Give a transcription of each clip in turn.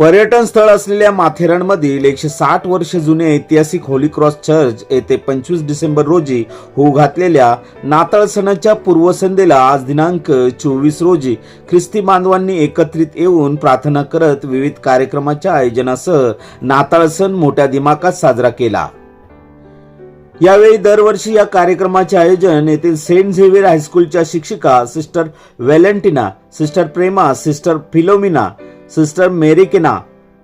पर्यटन स्थळ असलेल्या माथेरानमधील एकशे साठ वर्ष जुने ऐतिहासिक होली क्रॉस चर्च येथे पंचवीस डिसेंबर रोजी होऊ घातलेल्या नाताळ सणाच्या पूर्वसंध्येला आज दिनांक चोवीस रोजी ख्रिस्ती बांधवांनी एकत्रित येऊन प्रार्थना करत विविध कार्यक्रमाच्या आयोजनासह नाताळ सण मोठ्या दिमाकात साजरा केला. यावेळी दरवर्षी या कार्यक्रमाचे आयोजन येथील सेंट झेवियर हायस्कूलच्या शिक्षिका sister Valentina sister Prema sister Philomena sister मेरिकेना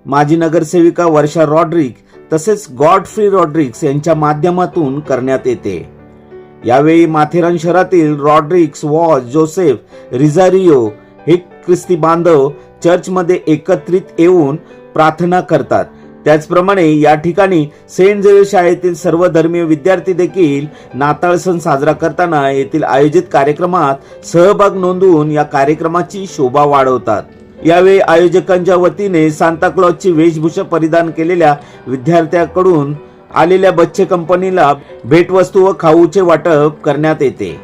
माजी नगरसेविका वर्षा रॉड्रिक तसेच गॉडफ्री रॉड्रिक्स यांच्या माध्यमातून करण्यात येते. यावेळी माथेरान शहरातील रॉड्रिक्स वॉज जोसेफ रिझारिओ हे ख्रिस्ती बांधव चर्चमध्ये एकत्रित येऊन प्रार्थना करतात. त्याचप्रमाणे या ठिकाणी सेंट झेवियर शाळेतील सर्व धर्मीय विद्यार्थी देखील नाताळ सण साजरा करताना येथील आयोजित कार्यक्रमात सहभाग नोंदवून या कार्यक्रमाची शोभा वाढवतात. यावेळी आयोजकांच्या वतीने सांताक्लॉजची वेशभूषा परिधान केलेल्या विद्यार्थ्याकडून आलेल्या बच्चे कंपनीला भेटवस्तू व खाऊचे वाटप करण्यात येते.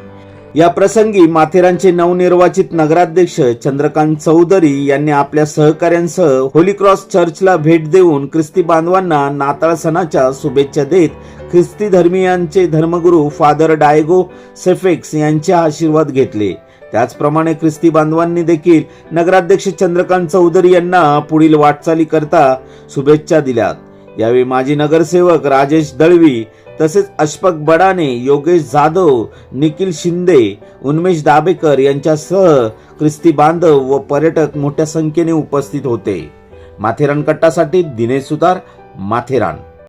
या प्रसंगी माथेरानचे नवनिर्वाचित नगराध्यक्ष चंद्रकांत चौधरी यांनी आपल्या सहकाऱ्यांसह होली क्रॉस चर्चला भेट देऊन ख्रिस्ती बांधवांना नाताळ सणाच्या शुभेच्छा देत ख्रिस्ती धर्मियांचे धर्मगुरू फादर डायगो सेफेक्स यांचे आशीर्वाद घेतले. त्याचप्रमाणे ख्रिस्ती बांधवांनी देखील नगराध्यक्ष चंद्रकांत चौधरी यांना पुढील वाटचाली करता शुभेच्छा दिल्यात यावेळी माजी नगरसेवक राजेश दळवी तसेच अशफक बडाने योगेश जाधव निखिल शिंदे उन्मेश दाबेकर यांच्यासह ख्रिस्ती बांधव व पर्यटक मोठ्या संख्येने उपस्थित होते. माथेरान कट्टासाठी दिनेश सुतार माथेरान.